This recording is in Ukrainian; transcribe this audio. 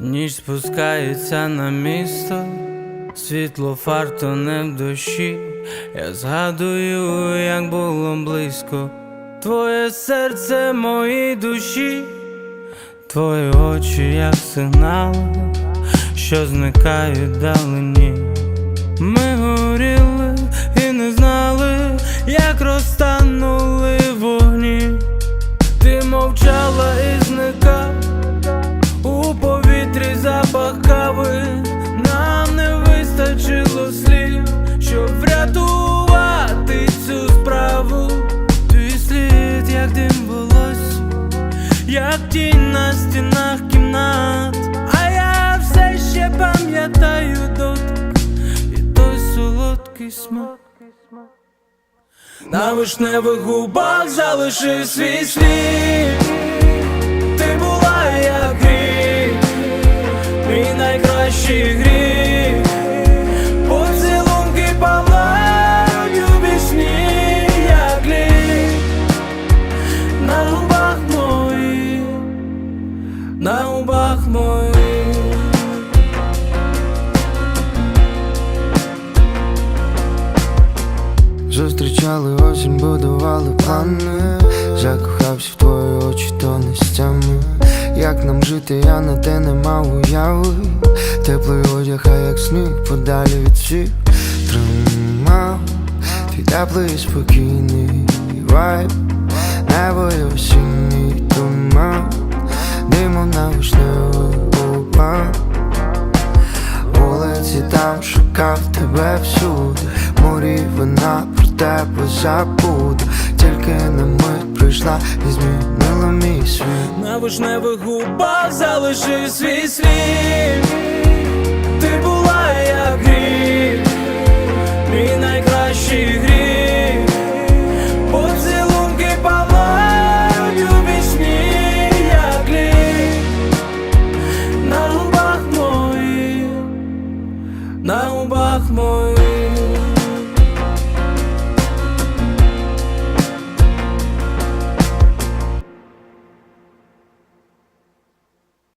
Ніч спускається на місто, світло фар не в душі. Я згадую, як було близько, твоє серце моїй душі, твої очі, як сигнали, що зникають далині. Ми горіли і не знали, як розтанули вогні. Ти мовчала і зникав смак. На вишневих губах залишив свій слід. Ти була як гріх, мій найкращий гріх. Поцілунки палають у вісні, як лід На губах моїх, на губах моїх Зустрічали осінь, будували плани. Закохався в твої очі, то не Як нам жити, я на те не мав уяви. Теплий одяг, а як сніг, подалі від всіх. Тримав твій теплий спокійний вайб. Небо і осінній туман. Димом на вишневих губах Вулиці там шукав тебе всюди. Морі вина тебе забуду. Тільки на мить прийшла і змінила мій світ. На вишневих губах залишив свій слід Ти була як гріх,